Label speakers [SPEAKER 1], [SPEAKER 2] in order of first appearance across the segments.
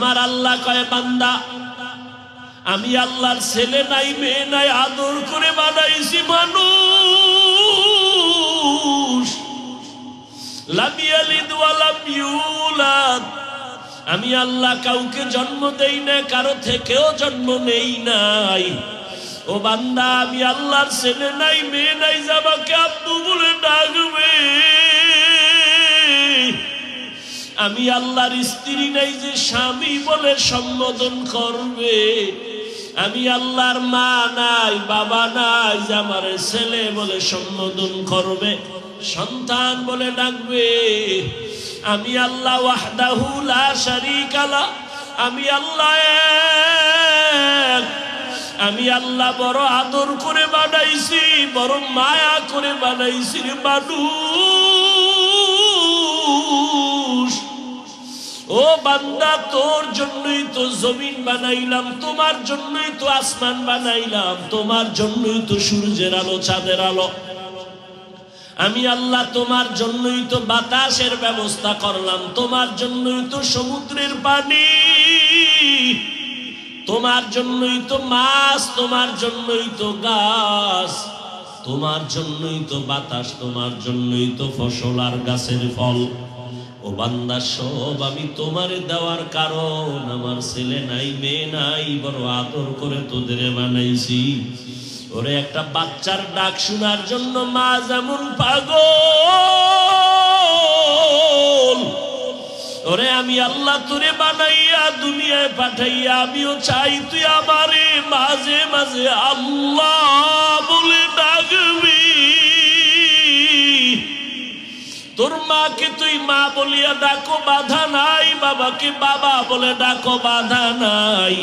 [SPEAKER 1] আমার আল্লাহ কয়, বান্দা, আমি আল্লাহর ছেলে নাই, মেয়ে নাই, আদর করে বানাইছি মানুষ। আমি আল্লাহ কাউকে জন্ম দেই না, কারও থেকেও জন্ম নেই নাই। ও বান্দা, আমি আল্লাহর ছেলে নাই, মেয়ে নাই, যাবাকে আব্বু বলে ডাকবে। আমি আল্লাহর স্ত্রী নাই যে স্বামী বলে সম্বোধন করবে। আমি আল্লাহর মা নাই, বাবা নাই যে আমার ছেলে বলে সম্বোধন করবে। সন্তান বলে ডাকবে। আমি আল্লাহ ওয়াহদাহু লা শারীকা আমি আল্লাহ। আমি আল্লাহ বড় আদর করে বানাইছি, বড় মায়া করে বানাইছি রে ও বান্দা, তোর জন্যই তো জমিন বানাইলাম, তোমার জন্যই তো আসমান বানাইলাম, তোমার জন্যই তো সূর্যের আলো, চাঁদের আলো। আমি আল্লাহ, তোমার জন্যই তো বাতাসের ব্যবস্থা করলাম, তোমার জন্যই তো সমুদ্রের পানি, তোমার জন্যই তো মাছ, তোমার জন্যই তো গাছ, তোমার জন্যই তো বাতাস, তোমার জন্যই তো ফসল আর গাছের ফল। বান্দা, সব আমি তোমারে দেওয়ার কারণ। আমার ছেলে নাই, মেয়ে নাই, বড় আদর করে তোদের বানাইছি। ওরে, একটা বাচ্চার ডাক শোনার জন্য মা যেমন পাগল। ওরে, আমি আল্লাহ তোরে বানাইয়া দুনিয়ায় পাঠাইয়া, আমিও চাই তুই আমারে মাঝে মাঝে আল্লাহ বলে তোর মাকে তুই মা বলিয়া ডাকো, বাধা নাই। বাবাকে বাবা বলে ডাকো, বাধা নাই।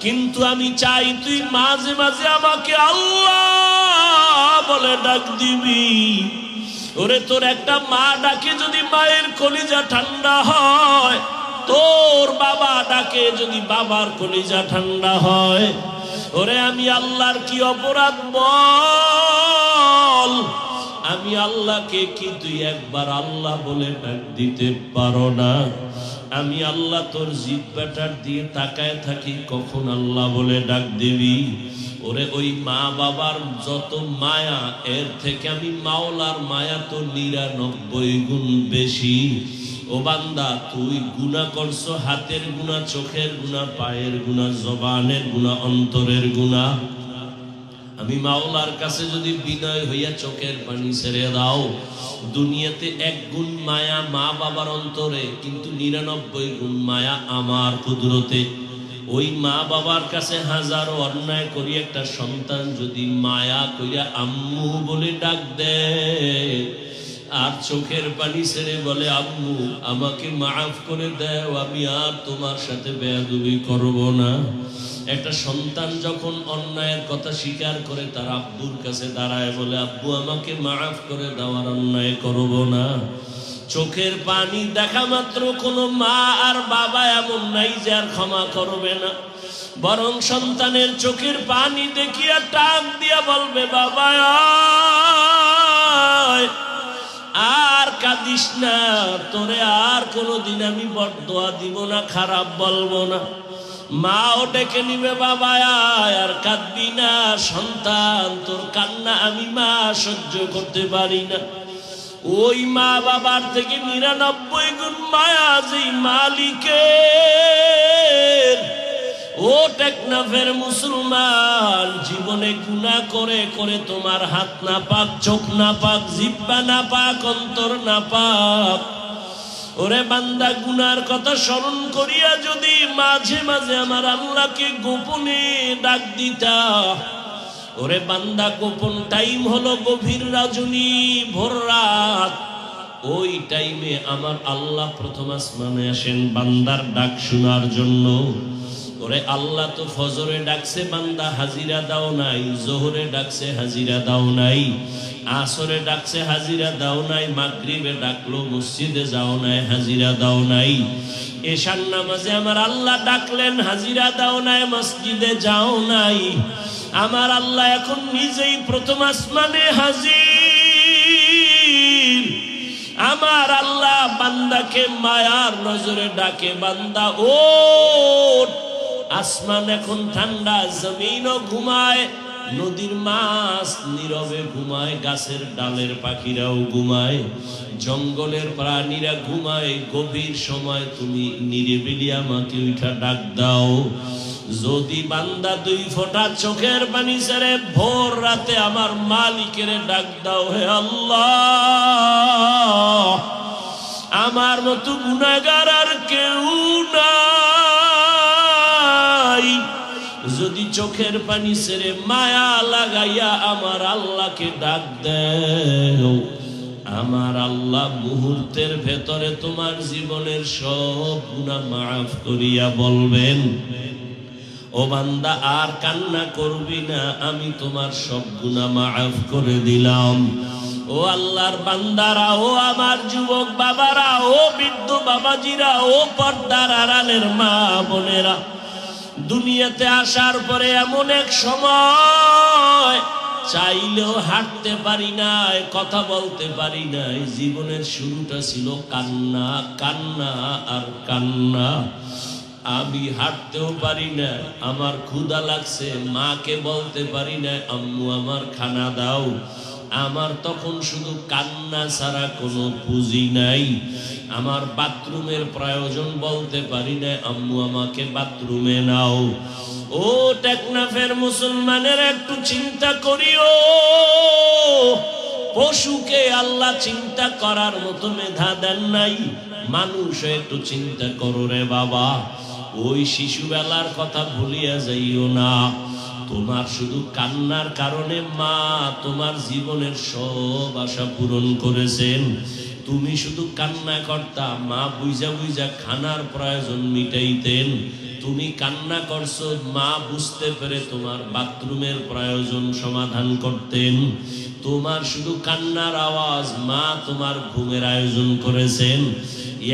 [SPEAKER 1] কিন্তু আমি চাই তুই মাঝে মাঝে আমাকে আল্লাহ বলে ডাক দিবি। ওরে, তোর একটা মা ডাকে যদি মায়ের কলিজা ঠান্ডা হয়, তোর বাবা ডাকে যদি বাবার কলিজা ঠান্ডা হয়। ওরে, আমি আল্লাহর কি অপরাধ বল? আমি আল্লাহকে কি তুই একবার আল্লাহ বলে ডাক দিতে পারো না? আমি আল্লাহ তোর জিদ ব্যাটার দিয়ে তাকায় থাকি, কখন আল্লাহ বলে ডাক দিবি? ওরে ওই মা বাবার যত মায়া, এর থেকে আমি মাওলার মায়া তো নিরানব্বই গুণ বেশি। ও বান্দা, তুই গুণা করছ হাতের গুণা, চোখের গুণা, পায়ের গুণা, জবানের গুণা, অন্তরের গুণা। আমি মাওলার কাছে যদি বিনয় হইয়া চোখের পানি ছেড়ে দাও, দুনিয়াতে এক গুণ মায়া মা বাবার অন্তরে, কিন্তু নিরানব্বই গুণ মায়া আমার কুদরতে। ওই মা বাবার কাছে হাজারো অন্যায় করি একটা সন্তান যদি মায়া কইয়া আম্মু বলে ডাক দেয়, আর চোখের পানি ছেড়ে বলে, আম্মু, আমাকে মাফ করে দেও, আমি আর তোমার সাথে বেয়াদুবি করব না। একটা সন্তান যখন অন্যায়ের কথা স্বীকার করে, তার আব্বুর কাছে দাঁড়ায় বলে, আব্বু, আমাকে মাফ করে দেওয়ার অন্যায় করব না। চোখের পানি দেখা মাত্র কোনো মা আর বাবা এমন নাই যে আর ক্ষমা করবে না। বরং সন্তানের চোখের পানি দেখিয়া টাক দিয়া বলবে, বাবা আর কাঁদিস না। তোরে আর কোনোদিন আমি বরদোয়া দিব না, খারাপ বলব না। মাও ডেকে নিবে বাবা, আর কাঁদবি না, সন্তান, তোর কান্না আমি মা সহ্য করতে পারি না। ওই মা বাবার থেকে নিরানব্বই গুণ মায়া যেই মালিকের, ও টেকনাফের মুসলমান, জীবনে গুণা করে করে তোমার হাত না পাক, চোখ না পাক, জিব্বা না পাক, অন্তর না পাক ওরে বান্দা, গুনার কথা স্মরণ করিয়া যদি মাঝে মাঝে আমার আল্লাহকে গোপনে ডাক দিতা। ওরে বান্দা, গোপন টাইম হলো গভীর রাজনী, ভোর রাত। ওই টাইমে আমার আল্লাহ প্রথম আসমানে আসেন বান্দার ডাক শোনার জন্য। ওরে আল্লাহ তো ফজরে ডাকছে, বান্দা হাজিরা দাও নাই, জোহরে ডাকছে, হাজিরা দাও নাই। আসরে ডাকছে, হাজিরা দাও নাই। মাগরিবে ডাকলো, মসজিদে যাও নাই, হাজিরা দাও নাই। এশার নামাজে আমার আল্লাহ ডাকলেন, হাজিরা দাও নাই, মসজিদে যাও নাই। আমার আল্লাহ এখন নিজেই প্রথম আসমানে হাজির। আমার আল্লাহ বান্দাকে মায়ার নজরে ডাকে, বান্দা ও আসমান এখন ঠান্ডা, জমিনও ঘুমায়। নদীর মাছ নীরবে ঘুমায়, গাছের ডালের পাখিরাও ঘুমায়, জঙ্গলের প্রাণীরা ঘুমায়, গভীর সময় তুমি নিরিবিলি আমাকে উঠা ডাক দাও। যদি বান্দা দুই ফোঁটা চোখের পানি ছেড়ে ভোর রাতে আমার মালিকের ডাক দাও হে আল্লাহ, আমার মতো গুণাগার আর কেউ নাই যদি চোখের পানি ছেড়ে মায়া লাগাইয়া আমার আল্লাহকে ডাক দেও, আমার আল্লাহ মুহূর্তের ভেতরে তোমার জীবনের সব গুণা মাফ করিয়া বলবেন, ও বান্দা, আর কান্না করবি না, আমি তোমার সব গুণা মাফ করে দিলাম। ও আল্লাহর বান্দারা, ও আমার যুবক বাবারা, ও বৃদ্ধ বাবাজিরা, ও পর্দার আড়ালের মা বোনেরা দুনিয়াতে আসার পরে এমন এক সময় চাইলেও হাঁটতে পারি নাই, কথা বলতে পারি নাই। জীবনের শুরুটা ছিল কান্না কান্না আর কান্না। আমি হাঁটতেও পারি না আমার ক্ষুধা লাগছে, মাকে বলতে পারি না আম্মু আমার খানা দাও। আমার তখন শুধু কান্না ছাড়া কোনো পুঁজি নাই। আমার বাথরুমের প্রয়োজন বলতে পারি না, আম্মু আমাকে বাথরুমে নাও। ও টেকনাফের মুসলমানের একটু চিন্তা করিও। পশুকে আল্লাহ চিন্তা করার মতো মেধা দেন নাই। মানুষ একটু চিন্তা করো রে বাবা, ওই শিশুবেলার কথা ভুলিয়া যাইও না। তোমার শুধু কান্নার কারণে মা তোমার জীবনের সব আশা পূরণ করেছেন। তুমি শুধু কান্না করতা মা বুঝা বুঝা খানার প্রয়োজন মিটাইতেন। তুমি কান্না করছ, মা বুঝতে পেরে তোমার বাথরুমের প্রয়োজন সমাধান করতেন। তোমার শুধু কান্নার আওয়াজ মা তোমার ঘুমের আয়োজন করেছেন।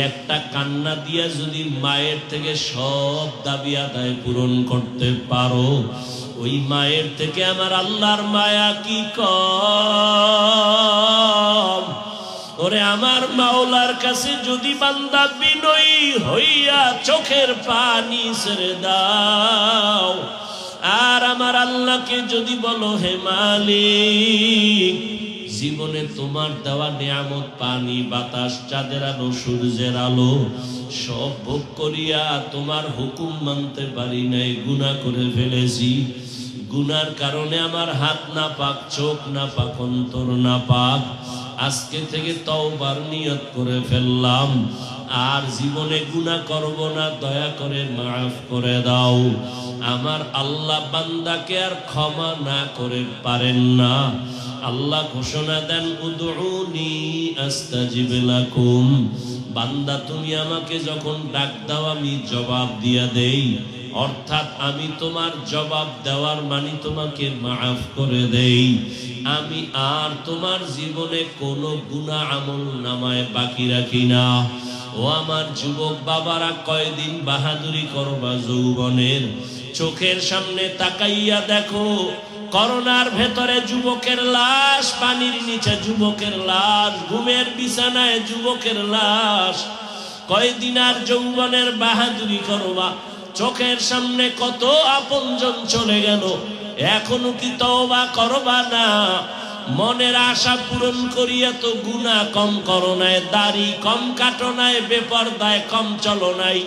[SPEAKER 1] একটা কান্না দিয়া যদি মায়ের থেকে সব দাবি আদায় পূরণ করতে পারো ওই মায়ের থেকে আমার আল্লাহর মায়া কি কম? ওরে আমার মাওলার কাছে যদি বান্দা বিনয়ী হইয়া চোখের পানি ছেড়ে দাও, আর আমার আল্লাহকে যদি বলো, হে মালিক, জীবনে তোমার দেওয়া নিয়ামত, পানি, বাতাস, চাঁদের আলো, সূর্যের আলো, সব ভোগ করিয়া তোমার হুকুম মানতে পারি নাই গুণা করে ফেলেছি। গুনার কারণে আমার হাত না পাক চোখ না পাক অন্তর না পাক আজকে থেকে তওবার নিয়ত করে ফেললাম। আর জীবনে গুনাহ করব না, দয়া করে মাফ করে দাও। আমার আল্লাহ বান্দাকে আর ক্ষমা না করে পারেন না। আল্লাহ ঘোষণা দেন, উদউনি আস্তাজিব লাকুম। বান্দা, তুমি আমাকে যখন ডাক দাও, আমি জবাব দিয়া দেই। অর্থাৎ আমি তোমার জবাব দেওয়ার মানে তোমাকে মাফ করে দেই। আমি আর তোমার জীবনে কোনো গুণা আমল নামায় বাকি রাখি না। ও আমার যুবক বাবারা, কয়দিন বাহাদুরি করবা যৌবনের? চোখের সামনে তাকাইয়া দেখো, করোনার ভেতরে যুবকের লাশ, পানির নিচে যুবকের লাশ, ঘুমের বিছানায় যুবকের লাশ। কয়দিন আর যৌবনের বাহাদুরি করবা চোখের সামনে কত আপনজন চলে গেল। এখনও কি তওবা করবা না? মনের আশা পূরণ করিয়া তো গুণা কম করো নাই, দাড়ি কম কাটো নাই, বেপরদায় কম চলো নাই।